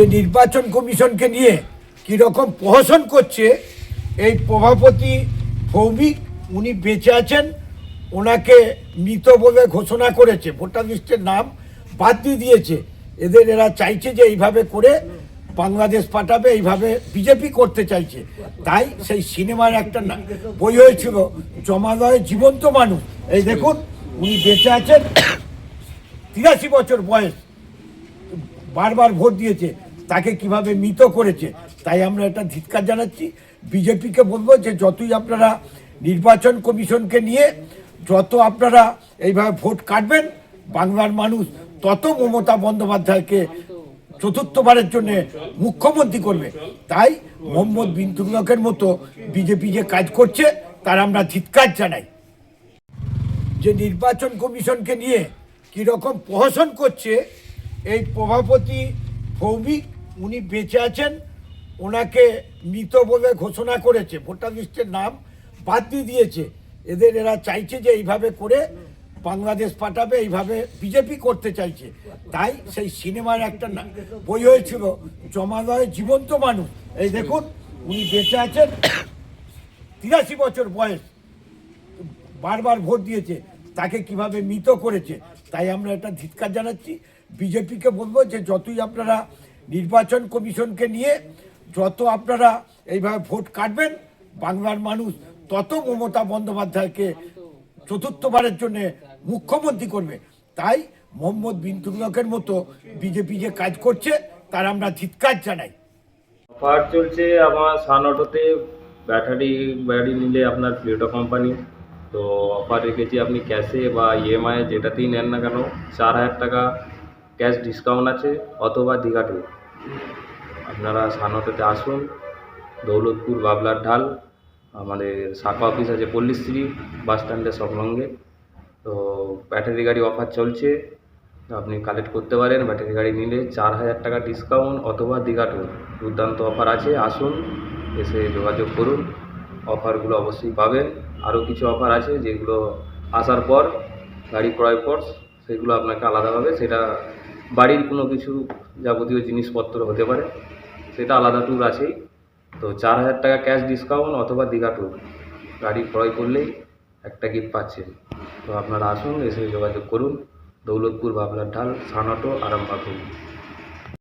যে নির্বাচন কমিশনকে নিয়ে কীরকম প্রহসন করছে, এই প্রভাপতি ভৌমিক উনি বেঁচে আছেন, ওনাকে মৃত বলে ঘোষণা করেছে ভোটার লিস্টের নাম বাদ দিয়ে দিয়েছে। এদের এরা চাইছে যে এইভাবে করে বাংলাদেশ পাঠাবে, এইভাবে বিজেপি করতে চাইছে। তাই সেই সিনেমার একটা বই হয়েছিল, জমালয় জীবন্ত মানুষ। এই দেখুন, উনি বেঁচে আছেন, তিরাশি বছর বয়স, বারবার ভোট দিয়েছে। তাকে কীভাবে মৃত করেছে, তাই আমরা এটা ধিৎকার জানাচ্ছি। বিজেপিকে বলব যে যতই আপনারা নির্বাচন কমিশনকে নিয়ে যত আপনারা এইভাবে ভোট কাটবেন, বাংলার মানুষ তত মমতা বন্দ্যোপাধ্যায়কে চতুর্থবারের জন্য মুখ্যমন্ত্রী করবে। তাই মোহাম্মদ বিনতুল্লকের মতো বিজেপি যে কাজ করছে, তার আমরা ধিৎকার জানাই। যে নির্বাচন কমিশনকে নিয়ে কীরকম প্রহসন করছে, এই প্রভাপতি ভৌমিক উনি বেঁচে আছেন, ওনাকে মৃত বলে ঘোষণা করেছে, ভোটার লিস্টের নাম বাদ দিয়ে দিয়েছে। এদের এরা চাইছে যে এইভাবে করে বাংলাদেশ পাঠাবে, এইভাবে বিজেপি করতে চাইছে। তাই সেই সিনেমার একটা বই হয়েছিল, জমালয় জীবন্ত মানুষ। এই দেখুন, উনি বেঁচে আছেন, তিরাশি বছর বয়স। বারবার ভোট দিয়েছে, তাকে কীভাবে মৃত করেছে, তাই আমরা এটা ধিৎকার জানাচ্ছি। বিজেপিকে বলব যে যতই আপনারা নির্বাচন কমিশনকে নিয়ে যত আপনারা এইভাবে ভোট কাটবেন, বাংলার মানুষ তত মমতা বন্দ্যোপাধ্যায়কে চতুর্থবারের জন্য মুখ্যমন্ত্রী করবে। তাই মোহাম্মদ বিনতুল্লকের মতো বিজেপি যে কাজ করছে, তার আমরা ধিৎকার জানাই। অফার চলছে আমার সান অটোতে, ব্যাটারি গাড়ি নিলে আপনার প্লেটো কোম্পানি। তো অফার রেখেছি আপনি ক্যাশে বা ইএমআই যেটাতেই নেন না কেন, চার হাজার টাকা ক্যাশ ডিসকাউন্ট আছে, অথবা দীঘা ট্যুর আপনারা সান অটোতে আসুন, দৌলতপুর বাবলার ঢাল, আমাদের শাখা অফিস আছে পল্লীশ্রী বাস স্ট্যান্ডের সংলগ্নে তো ব্যাটারি গাড়ি অফার চলছে, আপনি কালেক্ট করতে পারেন, ব্যাটারি গাড়ি নিলে চার হাজার টাকা ডিসকাউন্ট অথবা দীঘা ট্যুর দুর্দান্ত অফার আছে, আসুন, এসে যোগাযোগ করুন, অফারগুলো অবশ্যই পাবেন। আরও কিছু অফার আছে যেগুলো আসার পর, গাড়ি ক্রয় পর সেগুলো আপনাকে আলাদাভাবে সেটা বাড়ির কোনো কিছু যাবতীয় জিনিসপত্র হতে পারে, সেটা আলাদা ট্যুর আছেই। তো চার হাজার টাকা ক্যাশ ডিসকাউন্ট অথবা দীঘা ট্যুর গাড়ি ক্রয় করলেই একটা গিফট পাচ্ছেন। তো আপনারা আসুন, এসে যোগাযোগ করুন। দৌলতপুর, বাবলার ঢাল সানটো আরামবাগ